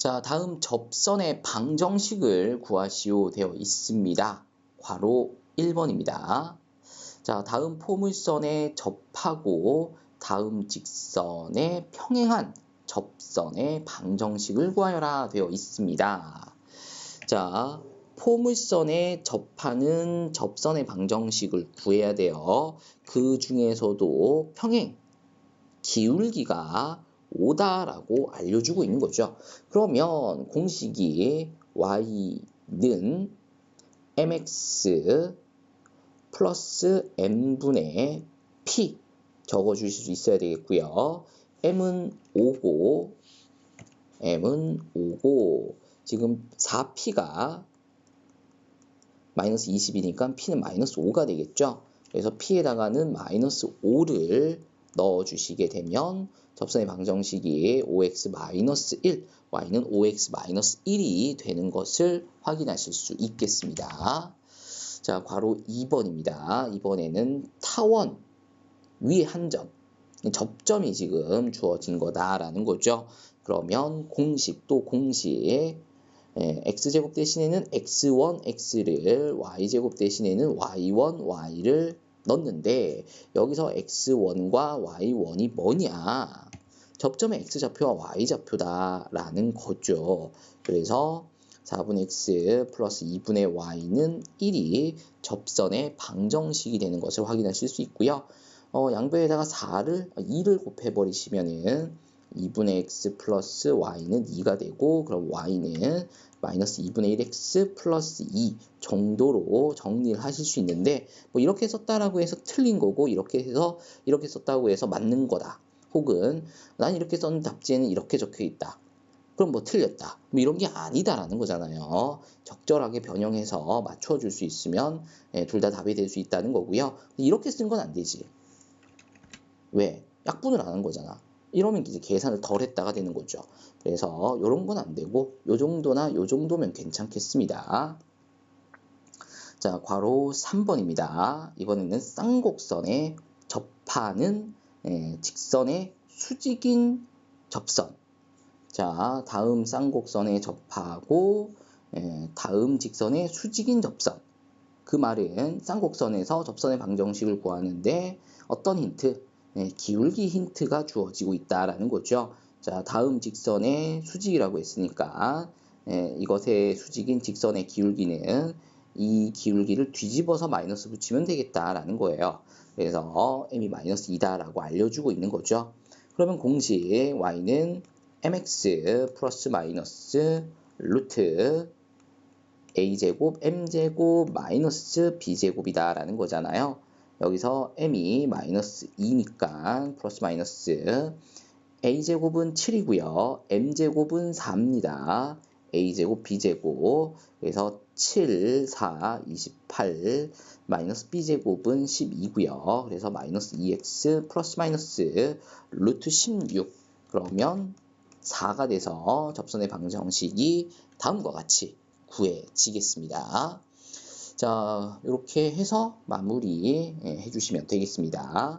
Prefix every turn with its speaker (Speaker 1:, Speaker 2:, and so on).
Speaker 1: 자, 다음 접선의 방정식을 구하시오 되어 있습니다. 괄호 1번입니다. 자, 다음 포물선에 접하고 다음 직선에 평행한 접선의 방정식을 구하여라 되어 있습니다. 자, 포물선에 접하는 접선의 방정식을 구해야 돼요. 그 중에서도 평행, 기울기가 5다라고 알려주고 있는 거죠. 그러면 공식이 y는 mx 플러스 n분의 p 적어주실 수 있어야 되겠고요. m은 5고 m은 5고 지금 4p가 마이너스 20이니까 p는 마이너스 5가 되겠죠. 그래서 p에다가는 마이너스 5를 넣어주시게 되면 접선의 방정식이 5x-1, y는 5x-1이 되는 것을 확인하실 수 있겠습니다. 자, 괄호 2번입니다. 이번에는 타원 위에 한 점, 접점이 지금 주어진 거다라는 거죠. 그러면 공식 또 공식 예, x제곱 대신에는 x1, x를 y제곱 대신에는 y1, y를 넣는데 여기서 x1과 y1이 뭐냐? 접점의 x좌표와 y좌표다라는 거죠. 그래서 4분의 x 플러스 2분의 y는 1이 접선의 방정식이 되는 것을 확인하실 수 있고요. 어, 양변에다가 4를 2를 곱해버리시면은 2분의 x 플러스 y는 2가 되고 그럼 y는 마이너스 2분의 1x 플러스 2 정도로 정리를 하실 수 있는데 뭐 이렇게 썼다라고 해서 틀린 거고 이렇게 해서 이렇게 썼다고 해서 맞는 거다. 혹은 난 이렇게 썼는 답지에는 이렇게 적혀 있다. 그럼 뭐 틀렸다. 뭐 이런 게 아니다라는 거잖아요. 적절하게 변형해서 맞춰줄 수 있으면 예, 둘다 답이 될 수 있다는 거고요. 이렇게 쓴 건 안 되지. 왜? 약분을 안 한 거잖아. 이러면 이제 계산을 덜 했다가 되는 거죠. 그래서 이런 건 안 되고 요 정도나 요 정도면 괜찮겠습니다. 자, 괄호 3번입니다. 이번에는 쌍곡선에 접하는 예, 직선의 수직인 접선. 자, 다음 쌍곡선에 접하고 예, 다음 직선의 수직인 접선. 그 말은 쌍곡선에서 접선의 방정식을 구하는데 어떤 힌트? 예, 기울기 힌트가 주어지고 있다라는 거죠. 자, 다음 직선의 수직이라고 했으니까 예, 이것의 수직인 직선의 기울기는 이 기울기를 뒤집어서 마이너스 붙이면 되겠다라는 거예요. 그래서 m이 마이너스 2다라고 알려주고 있는 거죠. 그러면 공식 y는 mx 플러스 마이너스 루트 a제곱 m제곱 마이너스 b제곱이다라는 거잖아요. 여기서 m이 마이너스 2니까 플러스 마이너스 a제곱은 7이고요. m제곱은 4입니다. a제곱 b제곱 그래서 7, 4, 28 마이너스 b제곱은 12고요. 그래서 마이너스 2x 플러스 마이너스 루트 16 그러면 4가 돼서 접선의 방정식이 다음과 같이 구해지겠습니다. 자, 이렇게 해서 마무리 예, 해주시면 되겠습니다.